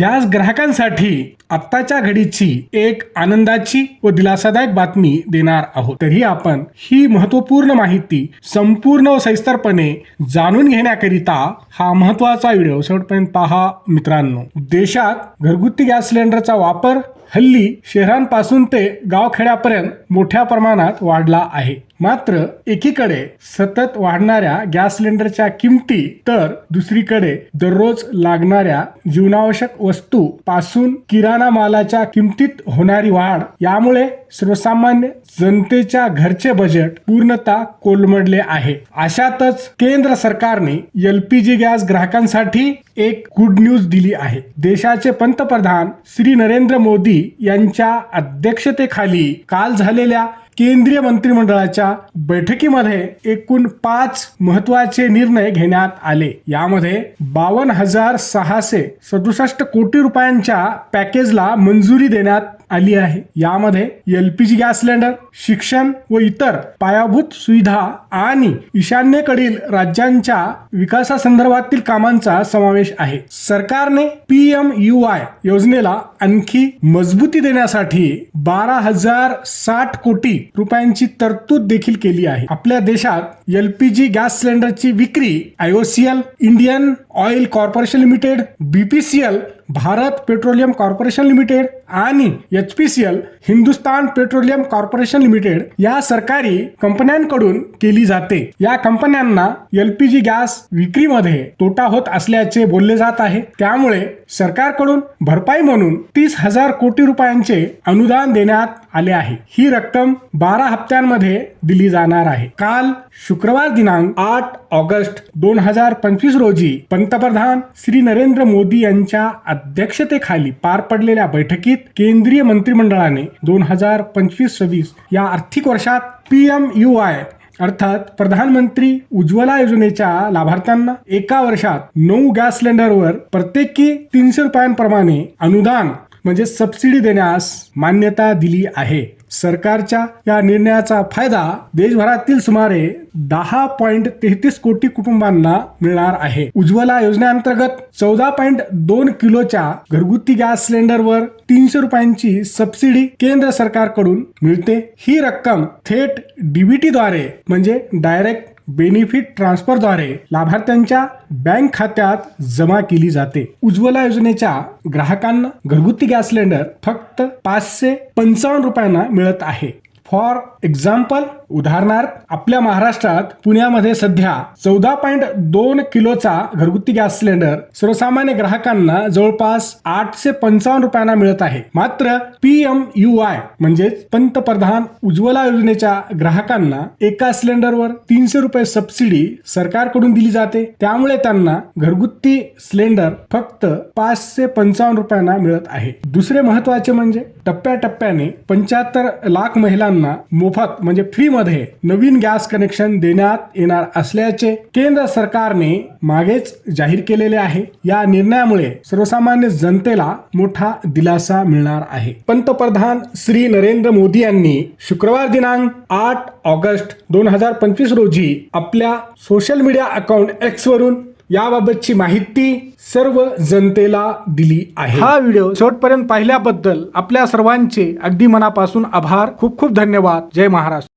Gas ग्राहकांसाठी आत्ताच्या घडीची एक आनंदाची व दिलासादायक बातमी देणार आहोत. तरी आपण ही महत्त्वपूर्ण माहिती संपूर्ण व सविस्तरपणे जाणून घेण्याकरिता हा महत्त्वाचा व्हिडिओ शेवटपर्यंत पहा मित्रांनो. देशात घरगुती गॅस सिलेंडरचा वापर हल्ली शहरांपासून ते गावखेड्यापर्यंत मोठ्या प्रमाणात वाढला आहे. मात्र एकीकडे सतत वाढणाऱ्या गॅस सिलेंडरच्या किमती तर दुसरीकडे दररोज लागणाऱ्या जीवनावश्यक वस्तू पासून किराणा मालाच्या किमतीत होणारी वाढ. यामुळे सर्वसामान्य जनतेच्या घरचे बजेट पूर्णतः कोलमडले आहे. अशातच केंद्र सरकारने एलपीजी गॅस ग्राहकांसाठी एक गुड न्यूज दिली आहे. देशाचे पंतप्रधान श्री नरेंद्र मोदी यांच्या अध्यक्षतेखाली काल झालेल्या केंद्रीय मंत्रिमंडळाच्या बैठकीमध्ये एकूण पाच महत्त्वाचे निर्णय घेण्यात आले. यामध्ये बावन्न हजार सहाशे सदुसष्ट कोटी रुपयांच्या पॅकेजला मंजुरी देण्यात आली आहे. यामध्ये एलपीजी गॅस सिलेंडर शिक्षण व इतर पायाभूत सुविधा आणि ईशान्येकडील राज्यांच्या विकासासंदर्भातील कामांचा समावेश आहे. सरकारने पी एम यू आय योजनेला आणखी मजबूती देण्यासाठी बारा हजार साठ कोटी रुपयांची तरतूद देखील केली आहे. आपल्या देशात एलपीजी गॅस सिलेंडरची विक्री IOCL Indian oil corporation limited BPCL Bharat petroleum corporation limited आणि H P C L Hindustan petroleum corporation limited या सरकारी कंपन्यांकडून केली जाते. या कंपन्यांना एलपीजी गॅस विक्रीमध्ये तोटा होत असल्याचे बोलले जात आहे. त्यामुळे सरकारकडून भरपाई म्हणून तीस हजार कोटी रुपयांचे अनुदान देण्यात आले आहे. ही रक्कम बारा हप्त्यांमध्ये दिली जाणार आहे. काल शुक्रवार दिनांक आठ ऑगस्ट दोन हजार पंचवीस रोजी पंतप्रधान श्री नरेंद्र मोदी यांच्या अध्यक्षतेखाली पार पडलेल्या बैठकीत केंद्रीय मंत्रिमंडळाने दोन हजार पंचवीस सव्वीस या आर्थिक वर्षात पी एम यू आय अर्थात प्रधानमंत्री उज्ज्वला योजनेच्या लाभार्थ्यांना एका वर्षात नऊ गॅस सिलेंडरवर प्रत्येकी तीनशे रुपयांप्रमाणे अनुदान म्हणजे सबसिडी देण्यास मान्यता दिली आहे. सरकारच्या या निर्णयाचा फायदा देशभरातील सुमारे दहा पॉइंट तेहतीस कोटी कुटुंबांना मिळणार आहे. उज्ज्वला योजनेअंतर्गत चौदा पॉइंट दोन किलोच्या घरगुती गॅस सिलेंडरवर तीनशे रुपयांची सबसिडी केंद्र सरकारकडून मिळते. ही रक्कम थेट डीबीटीद्वारे म्हणजे डायरेक्ट बेनिफिट ट्रान्सफरद्वारे लाभार्थ्यांच्या बँक खात्यात जमा केली जाते. उज्ज्वला योजनेच्या ग्राहकांना घरगुती गॅस सिलेंडर फक्त पाचशे पंचावन्न रुपयांना मिळत आहे. फॉर एक्झाम्पल उदाहरणार्थ आपल्या महाराष्ट्रात पुण्यामध्ये सध्या चौदा पॉईंट दोन किलोचा घरगुती गॅस सिलेंडर सर्वसामान्य ग्राहकांना जवळपास आठशे पंचावन्न रुपयांना मिळत आहे. मात्र पी एम यू आय म्हणजेच पंतप्रधान उज्ज्वला योजनेच्या ग्राहकांना एका सिलेंडरवर तीनशे रुपये सबसिडी सरकारकडून दिली जाते. त्यामुळे त्यांना घरगुती सिलेंडर फक्त पाचशे पंचावन्न रुपयांना मिळत आहे. दुसरे महत्त्वाचे म्हणजे टप्प्याटप्प्याने पंच्याहत्तर लाख महिलांना मोफत म्हणजे फ्रीमध्ये नवीन गॅस कनेक्शन देण्यात येणार असल्याचे केंद्र सरकारने मागेच जाहीर केलेले आहे. या निर्णयामुळे सर्वसामान्य जनतेला मोठा दिलासा मिळणार आहे. पंतप्रधान श्री नरेंद्र मोदी यांनी शुक्रवार दिनांक आठ ऑगस्ट दोन हजार पंचवीस रोजी आपल्या सोशल मीडिया अकाउंट एक्स वरून याबाबतची माहिती सर्व जनतेला दिली आहे. हा व्हिडिओ शेवटपर्यंत पाहिल्याबद्दल आपल्या सर्वांचे अगदी मनापासून आभार. खूप खूप धन्यवाद. जय महाराष्ट्र.